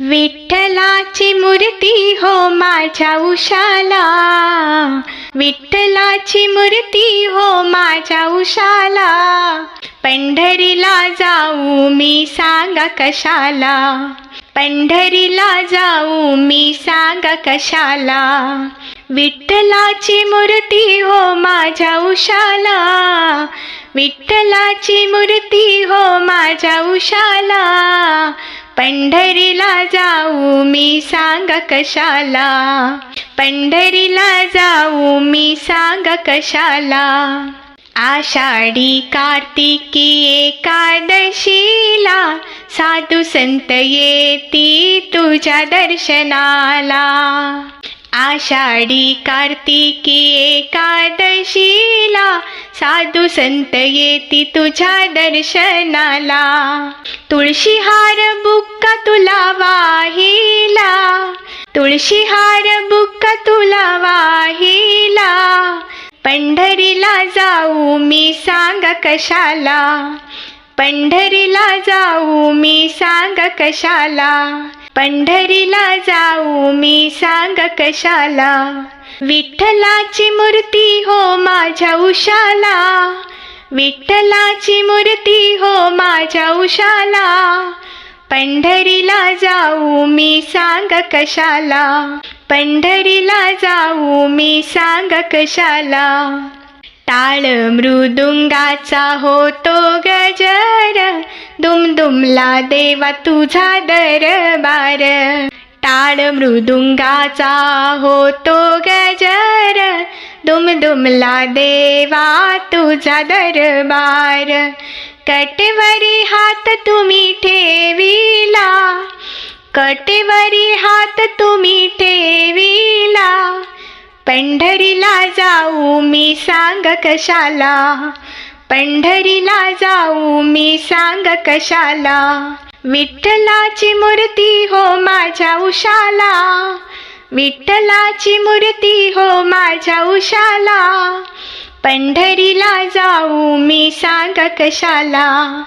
विठ्ठलाची मूर्ती हो माझ्या उशाला. विठ्ठलाची मूर्ती हो माझ्या उशाला. पंढरीला जाऊ मी सांगा कशाला. पंढरीला जाऊ मी सांगा कशाला. विठ्ठलाची मूर्ती हो माझ्या उशाला. विठ्ठलाची मूर्ती हो माझ्या उशाला. पंढरीला जाऊ मी सांग कशाला? पंढरीला जाऊ मी सांग कशाला? आषाढी कार्तिकी एकादशीला साधू संत येती तुझ्या दर्शनाला. आषाढी कार्तिकी एकादशीला साधू संत येती तुझ्या दर्शनाला. तुळशी हार बुक्का तुला वाहिला. तुळशी हार बुक्का तुला वाहिला. पंढरीला जाऊ मी सांग कशाला. पंढरीला जाऊ मी सांग कशाला. पंढरीला जाऊ मी सांग कशाला. विठ्ठलाची मूर्ती हो माझ्या उशाला. विठ्ठलाची मूर्ती हो माझ्या उशाला. पंढरीला जाऊ मी सांग कशाला. पंढरीला जाऊ मी सांग कशाला. टाळ मृदुंगाचा होतो गजर. दुमदुमला देवा तुझा दरबार. टाळ मृदुंगाचा होतो गजर. दुमदुमला देवा तुझा दरबार. कटेवरी हात तुम्ही ठेविला. कटेवरी हात तुम्ही ठेविला. पंढरीला जाऊ मी सांग कशाला? पंढरीला जाऊ मी सांग कशाला? विठ्ठलाची मूर्ती हो माझ्या उशाला. विठ्ठलाची मूर्ती हो माझ्या उशाला. पंढरीला जाऊ मी सांग कशाला.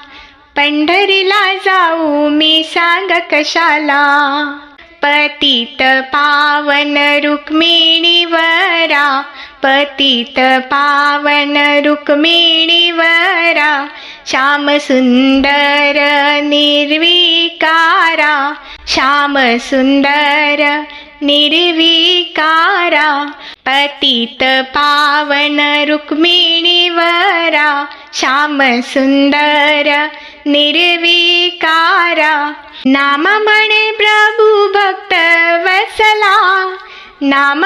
पंढरीला जाऊ मी सांग कशाला. पतित पावन रुक्मिणीवरा पतित पावन रुक्मिणीवरा. श्याम सुंदर निर्विकारा श्याम सुंदर निर्विकारा पतित पावन रुक्मिणीवरा श्याम सुंदर निर्विकारा। नाम प्रभू भक्त वसला नाम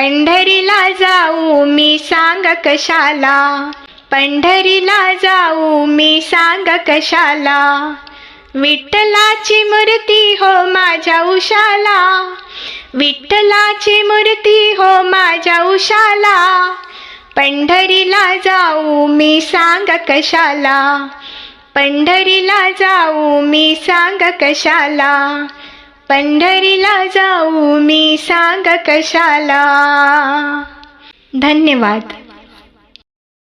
पंढरीला जाऊ मी सांग कशाला? पंढरीला जाऊ मी सांग कशाला? विठ्ठलाची मूर्ती हो माझ्या उशाला. विठ्ठलाची मूर्ती हो माझ्या उशाला. पंढरीला जाऊ मी सांग कशाला? पंढरीला जाऊ मी सांग कशाला? पंढरीला जाऊ सांग कशाला? धन्यवाद.